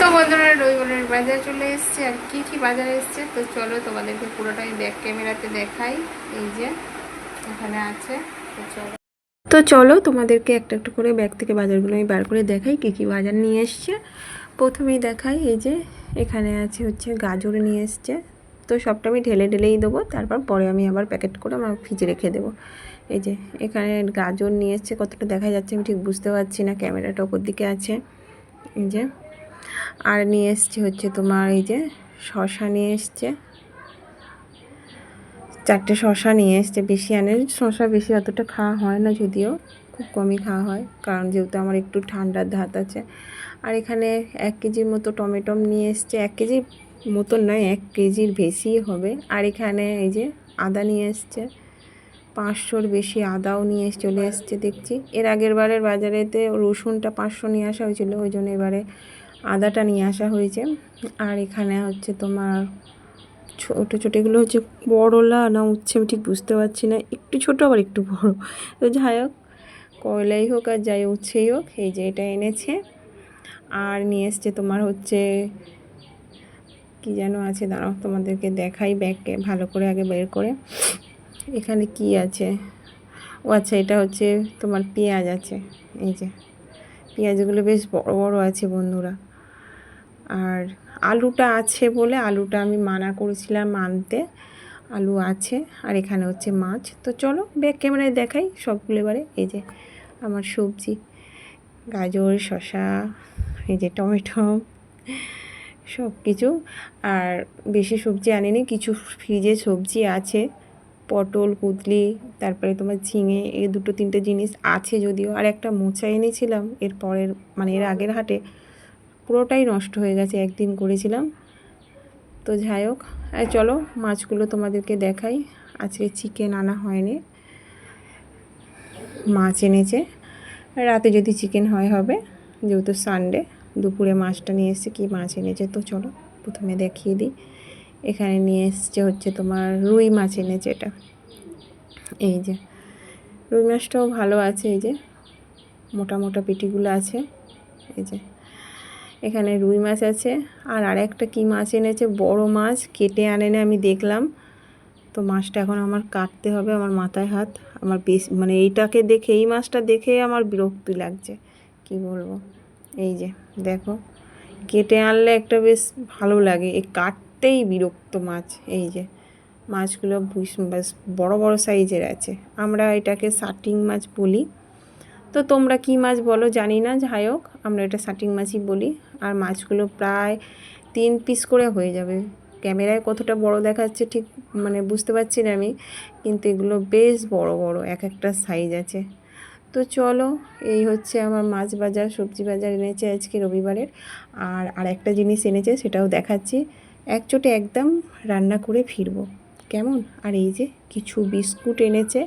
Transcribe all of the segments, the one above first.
তো বন্ধুরা রবিবারের বাজার চলে এসছে আর কি কি বাজারে এসছে? তো চলো তোমাদেরকে পুরোটাই ব্যাক ক্যামেরাতে দেখাই। এই যে, এখানে আছে। তো চলো। তো চলো তোমাদেরকে একটা একটা করে ব্যাগ থেকে বাজারগুলো আমি বার করে দেখাই, কী কী বাজার নিয়ে এসছে। প্রথমেই দেখাই, এই যে, এখানে আছে হচ্ছে গাজর নিয়ে এসছে। তো সবটা আমি ঢেলে ঢেলেই দেবো, তারপর পরে আমি আবার প্যাকেট করে আমার ফ্রিজে রেখে দেবো। এই যে, এখানে গাজর নিয়ে এসছে, কতটা দেখা যাচ্ছে আমি ঠিক বুঝতে পারছি না ক্যামেরাটা ওপর দিকে আছে। এই যে আর নিয়ে এসছে হচ্ছে তোমার এই যে শশা নিয়ে এসছে। চারটে শশা নিয়ে এসছে, বেশি আনে। শশা বেশি অতটা খাওয়া হয় না যদিও, খুব কমই খাওয়া হয়, কারণ যেহেতু আমার একটু ঠান্ডার ধাত আছে। আর এখানে এক কেজির মতো টমেটো নিয়ে এসছে, এক কেজি মতন নয়, এক কেজির বেশি হবে। আর এখানে এই যে আদা নিয়ে এসছে, পাঁচশোর বেশি আদাও নিয়ে এস- চলে এসছে, দেখছি। এর আগের বারের বাজারেতে রসুনটা পাঁচশো নিয়ে আসা হয়েছিল, ওই জন্য এবারে আদাটা নিয়ে আসা হয়েছে। আর এখানে হচ্ছে তোমার ছোটো ছোটো, এগুলো হচ্ছে করলা না উচ্ছে আমি ঠিক বুঝতে পারছি না। একটু ছোট আবার একটু বড়। তো যাই হোক করলাই হোক আর যাই উচ্ছেই হোক, এই যে এটা এনেছে। আর নিয়ে এসছে তোমার হচ্ছে, কি যেন আছে, দাঁড়াও তোমাদেরকে দেখাই ব্যাগকে ভালো করে আগে বের করে। এখানে কি আছে? ও আচ্ছা এটা হচ্ছে তোমার পেঁয়াজ আছে। এই যে পেঁয়াজগুলো বেশ বড় বড় আছে বন্ধুরা। আর আলুটা আছে বলে আলুটা আমি মানা করেছিলাম আনতে। আলু আছে আর এখানে হচ্ছে মাছ। তো চলো ব্যাক ক্যামেরায় দেখাই সবগুলো এবারে। এই যে আমার সবজি, গাজর, শসা, এই যে টমেটো সব কিছু আর বেশি সবজি আনিনি, কিছু ফ্রিজে সবজি আছে। পটল, কুদলি, তারপরে তোমার ঝিঙে, এই দুটো তিনটে জিনিস আছে যদিও। আর একটা মোচা এনেছিলাম, এর পরের মানে এর আগের হাটে। পুরোটাই নষ্ট হয়ে গেছে, একদিন করেছিলাম। তো যাই হোক আর চলো মাছগুলো তোমাদেরকে দেখাই। আজকে চিকেন আনা হয়নি। মাছ এনেছে। রাতে যদি চিকেন হয় হবে, যেহেতু সানডে দুপুরে মাছটা নিয়ে এসছে, কি মাছ এনেছে? তো চলো প্রথমে দেখিয়ে দিই। এখানে নিয়ে এসছে হচ্ছে তোমার রুই মাছ এনেছে এটা। এই যে, রুই মাছটাও ভালো আছে, এই যে, মোটা মোটা পেটিগুলো আছে। এই যে এখানে রুই মাছ আছে। আর আরেকটা কী মাছ এনেছে? বড় মাছ, কেটে আনে না আমি দেখলাম। তো মাছটা এখন আমার কাটতে হবে আমার মাথায় হাত। আমার বেশ মানে এইটাকে দেখে, এই মাছটা দেখে আমার বিরক্তি লাগছে। কি বলব? এই যে, দেখো। কেটে আনলে একটা বেশ ভালো লাগে। এই কাটতেই বিরক্ত মাছ, এই যে। মাছগুলো বেশ বড় বড় সাইজের আছে। আমরা এটাকে সাটিং মাছ বলি। তো তোমরা কি মাছ বলো জানি না, যাই হোক, আমরা এটা সাটিং মাছই বলি। আর মাছগুলো প্রায় তিন পিস করে হয়ে যাবে। ক্যামেরায় কতটা বড় দেখাচ্ছে ঠিক মানে বুঝতে পারছি না আমি, কিন্তু এগুলো বেশ বড় বড়, এক একটা সাইজ আছে। তো চলো, এই হচ্ছে আমার মাছ বাজার, সবজি বাজার এনেছে আজকে রবিবারের। আর আর একটা জিনিস এনেছে, সেটাও দেখাচ্ছি। একচোটে একদম রান্না করে ফিরবো। কেমন? আর এই যে কিছু বিস্কুট এনেছে,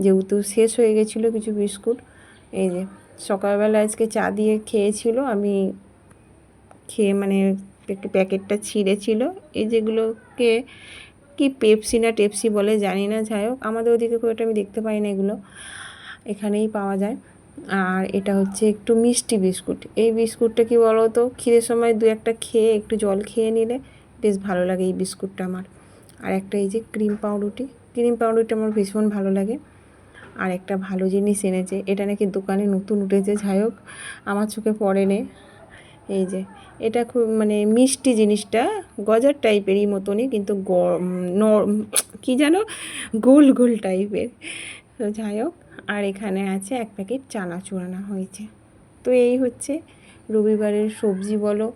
যেহেতু শেষ হয়ে গেছিল কিছু বিস্কুট। এই যে, সকালবেলা আজকে চা দিয়ে খেয়েছিল, আমি খেয়ে মানে প্যাকে- প্যাকেটটা ছিঁড়েছিল। এই যেগুলোকে কি পেপসি না টেপসি বলে জানি না, যাই হোক, আমাদের ওদিকে খুব আমি দেখতে পাই না এগুলো। এখানেই পাওয়া যায়। আর এটা হচ্ছে একটু মিষ্টি বিস্কুট। এই বিস্কুটটা কি বলো তো খিদের সময় দু একটা খেয়ে একটু জল খেয়ে নিলে বেশ ভালো লাগে এই বিস্কুটটা আমার। আর একটা এই যে ক্রিম পাউরুটি ক্রিম পাউরুটি আমার ভীষণ ভালো লাগে। আর একটা ভালো জিনিস এনেছে। এটা নাকি দোকানে নতুন উঠেছে, যাই হোক, আমার চোখে পড়ে নে এই যে, এটা খুব মানে মিষ্টি জিনিসটা, গজার টাইপেরই মতনই, কিন্তু কি যেন, গোল গোল টাইপের। তো যাই হোক, আর এখানে আছে এক প্যাকেট চানাচুর আনা হয়েছে। তো এই হচ্ছে রবিবারের সবজি বলো,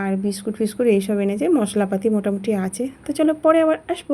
আর বিস্কুট ফিস্কুট এইসব এনেছে, মশলাপাতি মোটামুটি আছে। তো চলো পরে আবার আসব।